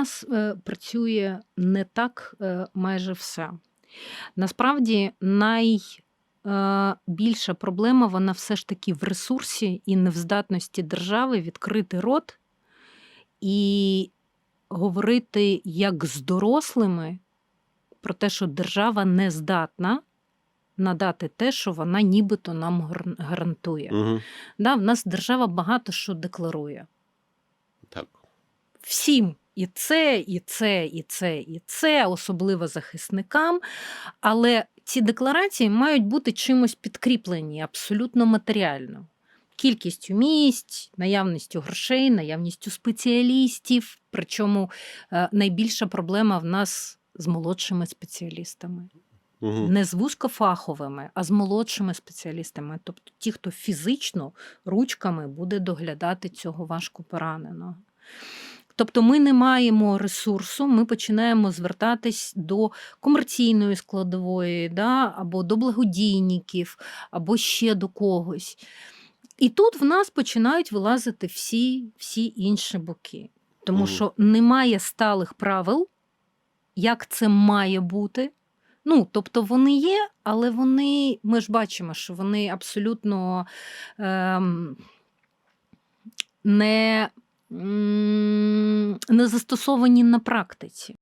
нас е, працює не так е, майже все. Насправді, найбільша проблема вона все ж таки в ресурсі і не в здатності держави відкрити рот і говорити як з дорослими про те, що держава не здатна надати те, що вона нібито нам гарантує. Угу. Да, в нас держава багато що декларує. Так. всім. І це, і це, і це, і це, особливо захисникам. Але ці декларації мають бути чимось підкріплені абсолютно матеріально. Кількістю місць, наявністю грошей, наявністю спеціалістів. Причому е, найбільша проблема в нас з молодшими спеціалістами. Угу. Не з вузькофаховими, а з молодшими спеціалістами. Тобто ті, хто фізично ручками буде доглядати цього важко пораненого. Тобто ми не маємо ресурсу, ми починаємо звертатись до комерційної складової, да, або до благодійників, або ще до когось. І тут в нас починають вилазити всі, всі інші боки. Тому Мгм. що немає сталих правил, як це має бути. Ну, тобто вони є, але вони, ми ж бачимо, що вони абсолютно ем, не, м, не застосовані на практиці.